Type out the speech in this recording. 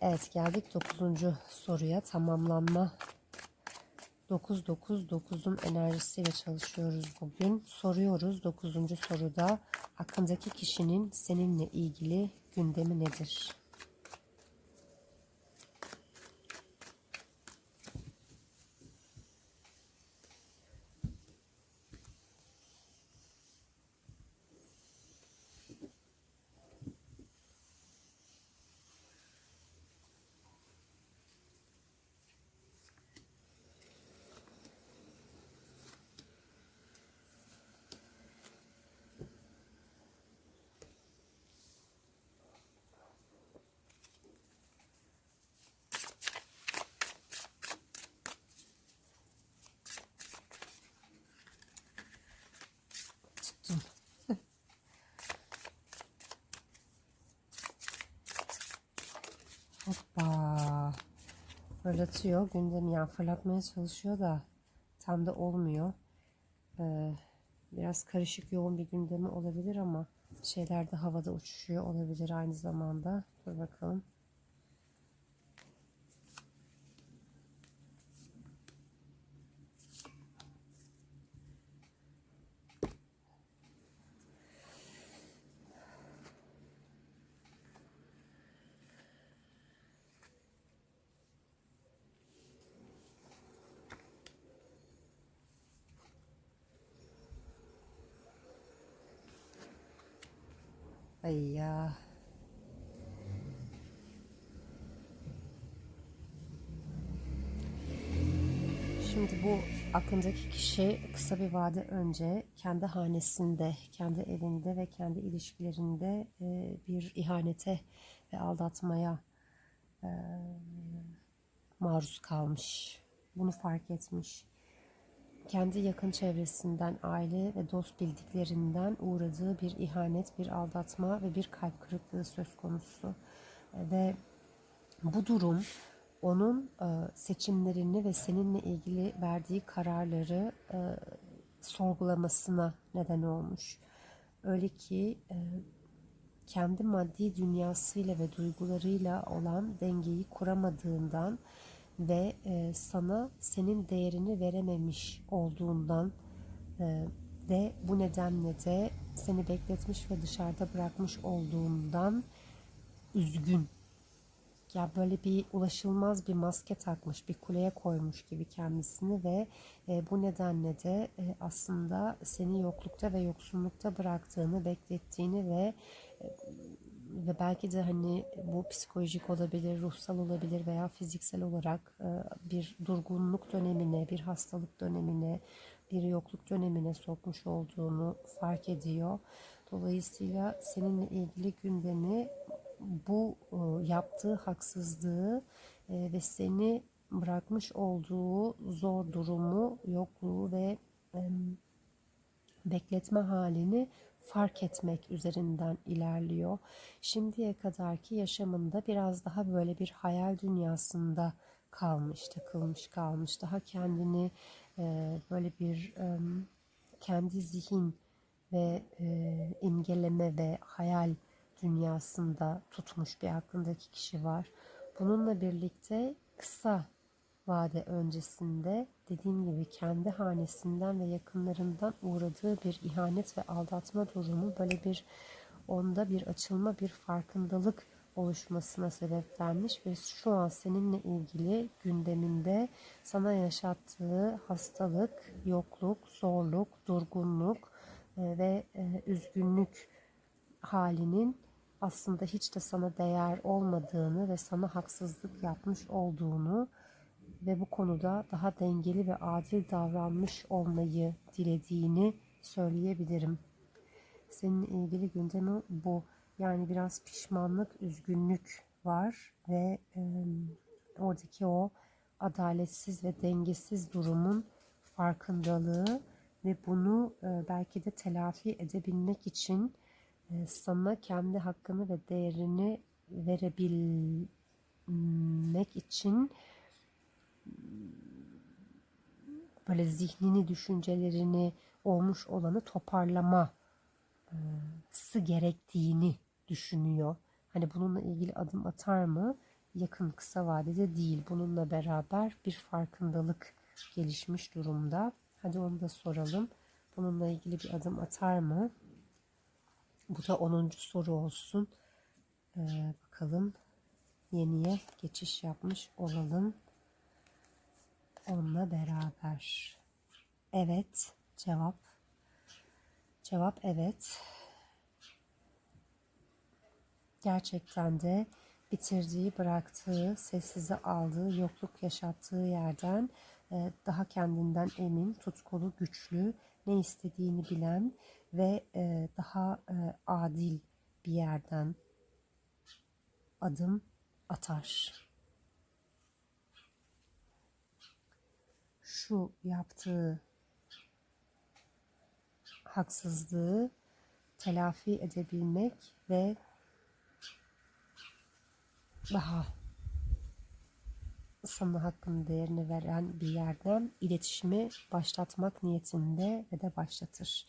Evet geldik 9. soruya tamamlanma 9 9 9'un enerjisiyle çalışıyoruz bugün. Soruyoruz 9. soruda aklındaki kişinin seninle ilgili gündemi nedir? Hoppa. Fırlatıyor. Gündemi yani fırlatmaya çalışıyor da tam da olmuyor. Ee, biraz karışık yoğun bir gündemi olabilir ama şeyler de havada uçuşuyor olabilir aynı zamanda. Dur bakalım. Ay. Şimdi bu aklındaki kişi kısa bir vade önce kendi hanesinde, kendi evinde ve kendi ilişkilerinde e, bir ihanete ve aldatmaya e, maruz kalmış. Bunu fark etmiş. Kendi yakın çevresinden, aile ve dost bildiklerinden uğradığı bir ihanet, bir aldatma ve bir kalp kırıklığı söz konusu. E, Ve bu durum onun e, seçimlerini ve seninle ilgili verdiği kararları e, sorgulamasına neden olmuş. Öyle ki kendi maddi dünyasıyla ve duygularıyla olan dengeyi kuramadığından ve e, sana senin değerini verememiş olduğundan e, ve bu nedenle de seni bekletmiş ve dışarıda bırakmış olduğundan üzgün. Ya böyle bir ulaşılmaz bir maske takmış, bir kuleye koymuş gibi kendisini ve e, bu nedenle de e, aslında seni yoklukta ve yoksunlukta bıraktığını, beklettiğini ve ve belki de hani bu psikolojik olabilir, ruhsal olabilir veya fiziksel olarak e, bir durgunluk dönemine, bir hastalık dönemine, bir yokluk dönemine sokmuş olduğunu fark ediyor. Dolayısıyla seninle ilgili gündemi bu e, yaptığı haksızlığı e, ve seni bırakmış olduğu zor durumu, yokluğu ve bekletme halini fark etmek üzerinden ilerliyor. Şimdiye kadarki yaşamında biraz daha böyle bir hayal dünyasında kalmış, takılmış kalmış. Daha kendini böyle bir kendi zihin ve imgeleme ve hayal dünyasında tutmuş bir aklındaki kişi var. Bununla birlikte kısa vade öncesinde dediğim gibi kendi hanesinden ve yakınlarından uğradığı bir ihanet ve aldatma durumu böyle bir onda bir açılma, bir farkındalık oluşmasına sebep vermiş ve şu an seninle ilgili gündeminde sana yaşattığı hastalık, yokluk, zorluk, durgunluk ve üzgünlük halinin aslında hiç de sana değer olmadığını ve sana haksızlık yapmış olduğunu ve bu konuda daha dengeli ve adil davranmış olmayı dilediğini söyleyebilirim. Seninle ilgili gündemi bu. Yani biraz pişmanlık, üzgünlük var ve e, oradaki o adaletsiz ve dengesiz durumun farkındalığı ve bunu e, belki de telafi edebilmek için e, sana kendi hakkını ve değerini verebilmek için böyle zihnini, düşüncelerini, olmuş olanı toparlaması gerektiğini düşünüyor. Hani bununla ilgili adım atar mı? yakın kısa vadede değil. Bununla beraber bir farkındalık gelişmiş durumda. Hadi onu da soralım. Bununla ilgili bir adım atar mı? Bu da 10. soru olsun. Ee, bakalım yeniye geçiş yapmış olalım. Onunla beraber. Evet. Cevap. Cevap evet. Gerçekten de bitirdiği, bıraktığı, sessize aldığı, yokluk yaşattığı yerden e, daha kendinden emin, tutkulu, güçlü, ne istediğini bilen ve e, daha e, adil bir yerden adım atar. Şu yaptığı haksızlığı telafi edebilmek ve daha sana hakkın değerini veren bir yerden iletişimi başlatmak niyetinde ve de başlatır.